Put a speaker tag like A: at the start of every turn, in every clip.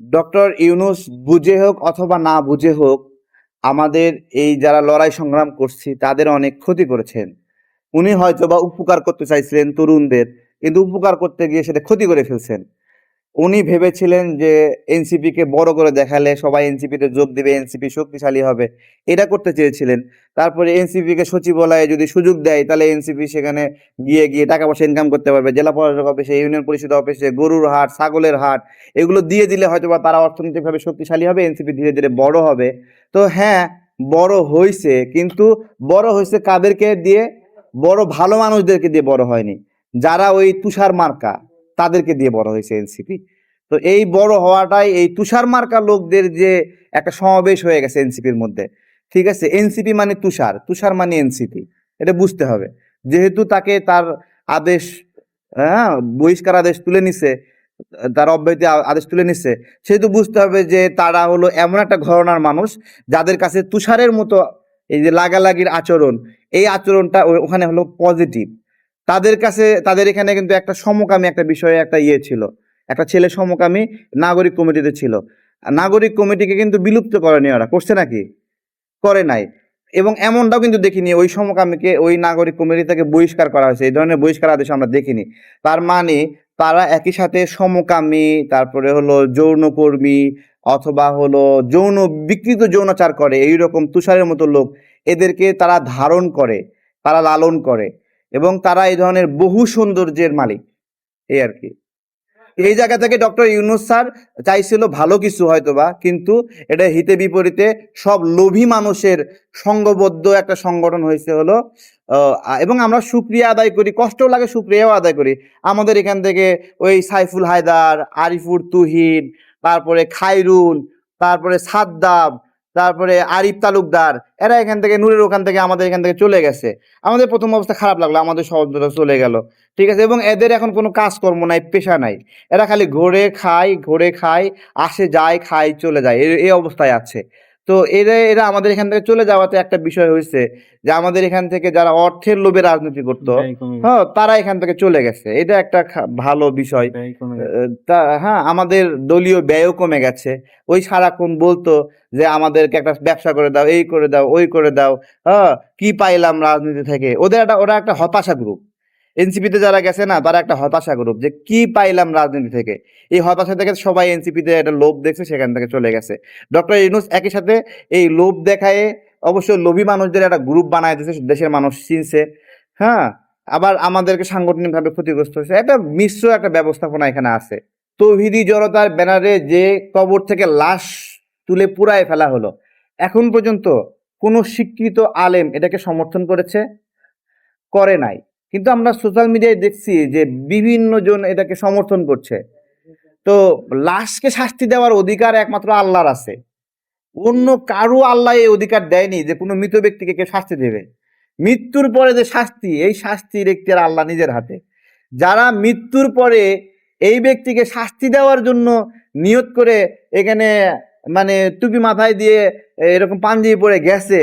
A: Doctor Yunus বুঝে হোক অথবা না বুঝে হোক, আমাদের এই যারা লড়াই সংগ্রাম করছি, তাদের অনেক ক্ষতি করেছেন। উনি হয়তো বা উপকার করতে চাইছিলেন তরুণদের, কিন্তু উপকার করতে গিয়ে সেটা ক্ষতি করে ফেলছেন। উনি ভেবেছিলেন যে এনসিপি কে বড় করে দেখালে সবাই এনসিপি তে যোগ দিবে, এনসিপি শক্তিশালী হবে। এটা করতে চেয়েছিলেন। তারপরে এনসিপি কে সচিবালয়ে যদি সুযোগ দেয়, তাহলে এনসিপি সেখানে গিয়ে গিয়ে টাকা পয়সা ইনকাম করতে পারবে। জেলা প্রশাসক অফিসে ইউনিয়ন পরিষদ অফিসে গরুর হাট, ছাগলের হাট, এগুলো দিয়ে দিলে হয়তো বা তারা অর্থনৈতিকভাবে শক্তিশালী হবে, এনসিপি ধীরে ধীরে বড় হবে। তো হ্যাঁ বড় হয়েছে কিন্তু বড় হয়েছে কাদেরকে দিয়ে? বড় ভালো মানুষদেরকে দিয়ে বড় হয়নি। যারা ওই তুষার মার্কা তাদেরকে দিয়ে বড় হয়েছে এনসিপি। তো এই বড় হওয়াটাই এই তুষার মার্কা লোকদের যে একটা সমাবেশ হয়ে গেছে এনসিপির মধ্যে। ঠিক আছে? এনসিপি মানে তুষার তুষার মানে এনসিপি। এটা বুঝতে হবে। যেহেতু তাকে তার আদেশ হ্যাঁ বহিষ্কার আদেশ তুলে নিছে, তার অব্যাহতি আদেশ তুলে নিচ্ছে সেহেতু বুঝতে হবে যে তারা হলো এমন একটা ঘরনার মানুষ যাদের কাছে তুষারের মতো এই যে লাগালাগির আচরণ, এই আচরণটা ওখানে হলো পজিটিভ তাদের কাছে, তাদের এখানে কিন্তু একটা সমকামী একটা বিষয়ে একটা ইয়ে ছিল। একটা ছেলে সমকামী, নাগরিক কমিটিতে ছিল। নাগরিক কমিটিকে কিন্তু বিলুপ্ত করেনি ওরা। করছে নাকি? করে নাই। এবং এমনটাও কিন্তু দেখিনি, ওই সমকামীকে, ওই নাগরিক কমিটি থেকে বহিষ্কার করা হয়েছে। এই ধরনের বহিষ্কার আদেশ আমরা দেখিনি। তার মানে তারা একই সাথে সমকামী, তারপরে হলো যৌনকর্মী অথবা হলো যৌন, বিকৃত যৌনাচার করে, এইরকম তুষারের মতো লোক, এদেরকে তারা ধারণ করে, তারা লালন করে। এবং তারা এই ধরনের বহু সৌন্দর্যের মালিক। এই আর কি। এই জায়গা থেকে ডক্টর ইউনুস স্যার চাইছিল ভালো কিছু হয়তোবা, কিন্তু এটা হিতে বিপরীতে সব লোভী মানুষের সংঘবদ্ধ একটা সংগঠন হয়েছে হলো এবং আমরা সুক্রিয়া আদায় করি কষ্ট লাগে সুক্রিয়াও আদায় করি। আমাদের এখান থেকে ওই সাইফুল হায়দার, আরিফুর তুহিন, তারপরে খাইরুল, তারপরে সাদ্দাব তারপরে আরিফ তালুকদার, এরা এখান থেকে, নূরের ওখান থেকে আমাদের এখান থেকে চলে গেছে। আমাদের প্রথম অবস্থা খারাপ লাগল, আমাদের সহজরা চলে গেল। ঠিক আছে? এবং এদের এখন কোনো কাজকর্ম নাই, পেশা নাই। এরা খালি ঘোরে খায় ঘোরে খায়, আসে, যায়, খায়, চলে যায়। এই অবস্থায় আছে। তো এরা এরা আমাদের এখান থেকে চলে যাওয়াতে একটা বিষয় হয়েছে যে আমাদের এখান থেকে যারা অর্থের লোভে রাজনীতি করতো হ্যাঁ তারা এখান থেকে চলে গেছে। এটা একটা ভালো বিষয়। তা হ্যাঁ আমাদের দলীয় ব্যয়ও কমে গেছে। ওই সারাক্ষণ বলতো যে আমাদেরকে একটা ব্যবসা করে দাও এই করে দাও ওই করে দাও হ্যাঁ কি পাইলাম রাজনীতি থেকে? ওদের একটা ওরা একটা হতাশা গ্রুপ এনসিপিতে যারা গেছে না, তারা একটা হতাশা গ্রুপ যে কি পাইলাম রাজনীতি থেকে। এই হতাশা থেকে সবাই এনসিপিতে একটা লোভ দেখছে, সেখান থেকে চলে গেছে। ডক্টর ইউনুস একই সাথে এই লোভ দেখায় অবশ্য লোভী মানুষদের একটা গ্রুপ বানায় দিয়েছে, দেশের মানুষ চিনছে। হ্যাঁ আবার আমাদেরকে সাংগঠনিকভাবে ক্ষতিগ্রস্ত হয়েছে। একটা মিশ্র একটা ব্যবস্থাপনা এখানে আছে। তৌহিদি জনতার ব্যানারে যে কবর থেকে লাশ তুলে পুরায় ফেলা হলো, এখন পর্যন্ত কোনো শিক্ষিত আলেম এটাকে সমর্থন করেছে? করে নাই। কিন্তু আমরা সোশ্যাল মিডিয়ায় দেখছি যে বিভিন্ন জন এটাকে সমর্থন করছে। তো লাশকে শাস্তি দেওয়ার অধিকার একমাত্র আল্লাহর আছে। অন্য কারও আল্লাহ এই অধিকার দেয়নি যে কোনো মৃত ব্যক্তিকে কে শাস্তি দেবে। মৃত্যুর পরে যে শাস্তি, এই শাস্তির একটি আল্লাহ নিজের হাতে। যারা মৃত্যুর পরে এই ব্যক্তিকে শাস্তি দেওয়ার জন্য নিয়ত করে এখানে মানে টুপি মাথায় দিয়ে এরকম পাঞ্জাবি পরে গেছে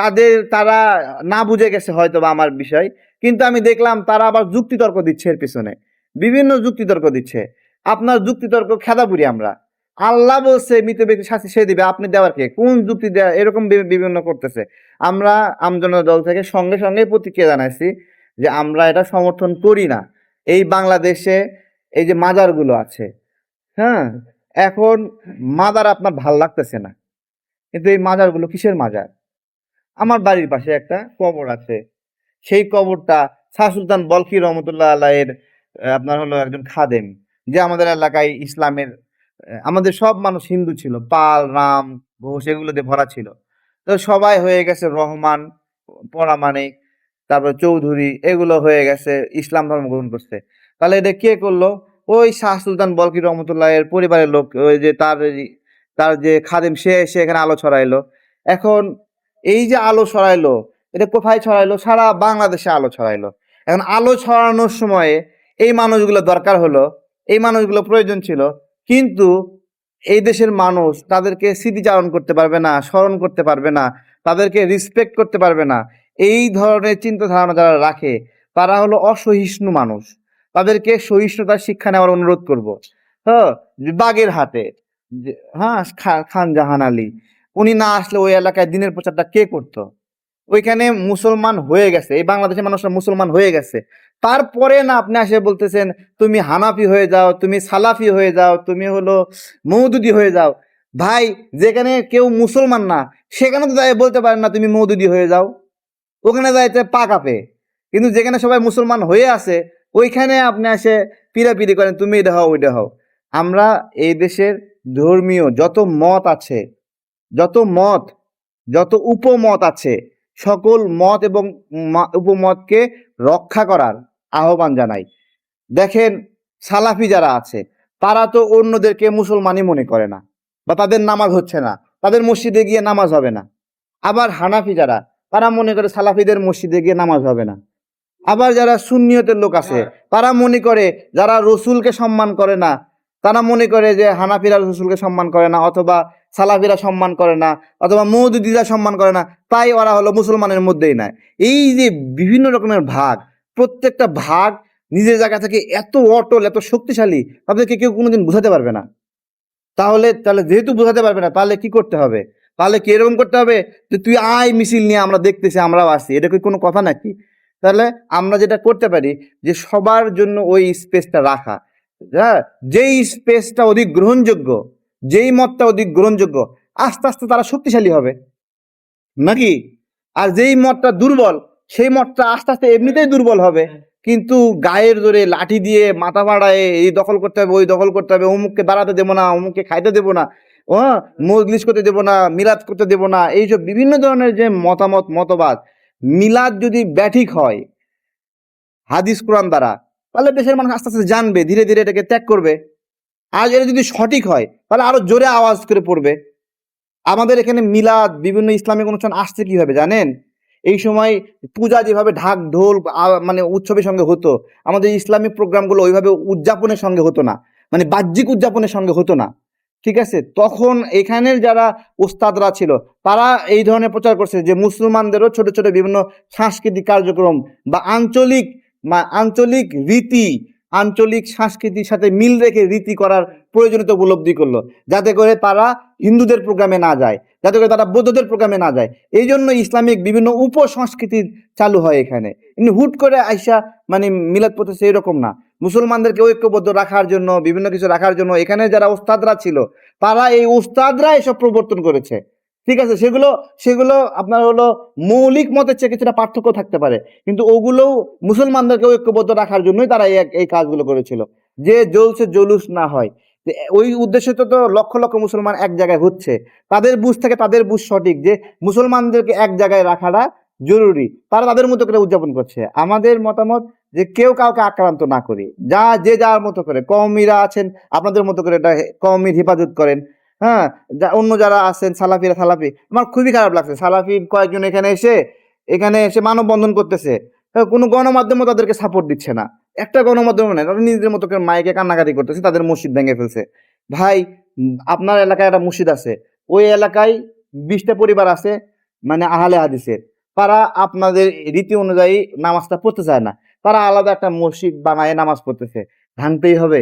A: তাদের, তারা না বুঝে গেছে হয়তো বা আমার বিষয়। কিন্তু আমি দেখলাম তারা আবার যুক্তিতর্ক দিচ্ছে এর পিছনে। বিভিন্ন যুক্তিতর্ক দিচ্ছে। আপনার যুক্তিতর্ক খেদা খেদাপুরি আমরা। আল্লাহ বলছে, মৃত ব্যক্তি শাস্তি সে দিবে, আপনি দেওয়ার কে? কোন যুক্তি দেওয়া এরকম বিভিন্ন করতেছে। আমরা আমজনতা দল থেকে সঙ্গে সঙ্গে প্রতিক্রিয়া জানাইছি যে আমরা এটা সমর্থন করি না। এই বাংলাদেশে এই যে মাজারগুলো আছে হ্যাঁ? এখন মাজার আপনার ভালো লাগতেছে না। কিন্তু এই মাজারগুলো কিসের মাজার? আমার বাড়ির পাশে একটা কবর আছে। সেই কবরটা শাহ সুলতান বলকি রহমতুল্লাহ আল্লাহের আহ, আপনার হলো একজন খাদেম যে আমাদের এলাকায় ইসলামের আমাদের সব মানুষ হিন্দু ছিল। পাল রাম ঘোষ এগুলো দিয়ে ভরা ছিল। তো সবাই হয়ে গেছে রহমান পরামানিক তারপর চৌধুরী এগুলো হয়ে গেছে ইসলাম ধর্ম গ্রহণ করছে। তাহলে এটা কে করল? ওই শাহ সুলতান বলকি রহমতুল্লাহ এর পরিবারের লোক ওই যে তার তার যে খাদেম সে এসে এখানে আলো ছড়াইলো। এখন এই যে আলো ছড়াইলো, এটা কোথায় ছড়াইলো? সারা বাংলাদেশে আলো ছড়াইলো। এখন আলো ছড়ানোর সময়ে এই মানুষগুলো দরকার হলো, এই মানুষগুলো প্রয়োজন ছিল। কিন্তু এই দেশের মানুষ তাদেরকে স্মৃতিচারণ করতে পারবে না, স্মরণ করতে পারবে না, তাদেরকে রিসপেক্ট করতে পারবে না। এই ধরনের চিন্তা ধারণা যারা রাখে, তারা হলো অসহিষ্ণু মানুষ। তাদেরকে সহিষ্ণুতার শিক্ষা নেওয়ার অনুরোধ করব। হ্যাঁ বাগের যে হ্যাঁ খান জাহান আলী উনি না আসলে ওই এলাকায় দিনের প্রচারটা কে করতো? ওইখানে মুসলমান হয়ে গেছে, এই বাংলাদেশের মানুষরা মুসলমান হয়ে গেছে। তারপরে না আপনি আসে বলতেছেন, তুমি হানাফি হয়ে যাও, তুমি সালাফি হয়ে যাও, তুমি হলো মৌদুদি হয়ে যাও। ভাই, যেখানে কেউ মুসলমান না, সেখানে তো যাই বলতে পারেন না, তুমি মৌদুদি হয়ে যাও। ওখানে যাইতে পা কাঁপে। কিন্তু যেখানে সবাই মুসলমান হয়ে আছে, ওইখানে আপনি আসে পিড়াপিড়ি করেন, তুমি এটা হও, ওইটা হও। আমরা এই দেশের ধর্মীয় যত মত আছে যত মত যত উপমত আছে সকল মত এবং উপমতকে রক্ষা করার আহ্বান জানাই। দেখেন সালাফি যারা আছে তারা তো অন্যদেরকে মুসলমানই মনে করে না বা তাদের নামাজ হচ্ছে না তাদের মসজিদে গিয়ে নামাজ হবে না। আবার হানাফি যারা তারা মনে করে সালাফিদের মসজিদে গিয়ে নামাজ হবে না। আবার যারা সুন্নিয়তের লোক আছে তারা মনে করে যারা রসুলকে সম্মান করে না তারা মনে করে যে হানাফিরা রসুলকে সম্মান করে না অথবা সালাফিরা সম্মান করে না, অথবা মৌদুদিরা সম্মান করে না, তাই ওরা হলো মুসলমানের মধ্যেই নাই। এই যে বিভিন্ন রকমের ভাগ, প্রত্যেকটা ভাগ নিজের জায়গা থেকে এত অটল, এত শক্তিশালী, তাদেরকে কেউ কোনোদিন বোঝাতে পারবে না। তাহলে তাহলে যেহেতু বোঝাতে পারবে না, তাহলে কি করতে হবে? তাহলে কি এরকম করতে হবে যে তুই আয় মিছিল নিয়ে আমরা দেখতেছি, আমরাও আসি এটা কি কোনো কথা নাকি? তাহলে আমরা যেটা করতে পারি যে সবার জন্য ওই স্পেসটা রাখা। হ্যাঁ যেই স্পেসটা অধিক গ্রহণযোগ্য যেই মতটা অধিক গ্রহণযোগ্য, আস্তে আস্তে তারা শক্তিশালী হবে। নাকি? আর যেই মতটা দুর্বল, সেই মতটা আস্তে আস্তে এমনিতেই দুর্বল হবে। কিন্তু গায়ের জোরে লাঠি দিয়ে মাথা ভাড়ায় এই দখল করতে হবে, ওই দখল করতে হবে, অমুককে দাঁড়াতে দেবো না, অমুককে খাইতে দেবো না হ্যাঁ মজলিস করতে দেবো না, মিলাদ করতে দেবো না, এইসব বিভিন্ন ধরনের যে মতামত, মতবাদ, মিলাদ যদি ব্যাঠিক হয়, হাদিস কোরআন দ্বারা, তাহলে দেশের মানুষ আস্তে আস্তে জানবে, ধীরে ধীরে এটাকে ত্যাগ করবে। আর এটা যদি সঠিক হয়, তাহলে আরও জোরে আওয়াজ করে পড়বে। আমাদের এখানে মিলাদ, বিভিন্ন ইসলামিক অনুষ্ঠান আসছে কীভাবে জানেন? এই সময় পূজা যেভাবে ঢাক ঢোল মানে উৎসবের সঙ্গে হতো, আমাদের ইসলামিক প্রোগ্রামগুলো ওইভাবে উদযাপনের সঙ্গে হতো না মানে বাহ্যিক উদযাপনের সঙ্গে হতো না। ঠিক আছে? তখন এখানের যারা ওস্তাদরা ছিল, তারা এই ধরনের প্রচার করছে যে মুসলমানদেরও ছোট ছোট বিভিন্ন সাংস্কৃতিক কার্যক্রম বা আঞ্চলিক আঞ্চলিক রীতি আঞ্চলিক সংস্কৃতির সাথে মিল রেখে রীতি করার প্রয়োজনীয়তা উপলব্ধি করল। যাতে করে তারা হিন্দুদের প্রোগ্রামে না যায়, যাতে করে তারা বৌদ্ধদের প্রোগ্রামে না যায়। এই জন্য ইসলামিক বিভিন্ন উপসংস্কৃতি চালু হয় এখানে। হুট করে আইসা মানে মিলাদ পড়তেছে এরকম না। মুসলমানদেরকে ঐক্যবদ্ধ রাখার জন্য, বিভিন্ন কিছু রাখার জন্য এখানে যারা ওস্তাদরা ছিল, তারা এই ওস্তাদরা এসব প্রবর্তন করেছে। ঠিক আছে, সেগুলো সেগুলো আপনার হলো মৌলিক মতের চেয়ে কিছুটা পার্থক্য থাকতে পারে। কিন্তু ওগুলোও মুসলমানদেরকে ঐক্যবদ্ধ রাখার জন্যই তারা এই কাজগুলো করেছিল, যে জ্বলছে জলুস না হয়। ওই উদ্দেশ্যে তো লক্ষ লক্ষ মুসলমান এক জায়গায় হচ্ছে। তাদের বুঝ থেকে তাদের বুঝ সঠিক যে মুসলমানদেরকে এক জায়গায় রাখাটা জরুরি। তারা তাদের মতো করে উদযাপন করছে। আমাদের মতামত যে কেউ কাউকে আক্রান্ত না করি। যা, যে যার মতো করে। কওমিরা আছেন, আপনাদের মতো করে এটা কওমির হেফাজত করেন। হ্যাঁ অন্য যারা আছেন সালাফিরা সালাফি আমার খুবই খারাপ লাগছে। সালাফি কয়েকজন এখানে এসে এখানে এসে মানববন্ধন করতেছে। হ্যাঁ, কোনো গণমাধ্যমও তাদেরকে সাপোর্ট দিচ্ছে না। একটা গণমাধ্যম নেই তারা নিজেদের মতো মাইকে কান্নাকাটি করতেছে তাদের মসজিদ ভেঙে ফেলছে। ভাই আপনার এলাকায় একটা মসজিদ আছে। ওই এলাকায় বিশটা পরিবার আছে মানে আহলে হাদিসের। তারা আপনাদের রীতি অনুযায়ী নামাজটা পড়তে চায় না। তারা আলাদা একটা মসজিদ বানায় নামাজ পড়তেছে। ভাঙতেই হবে।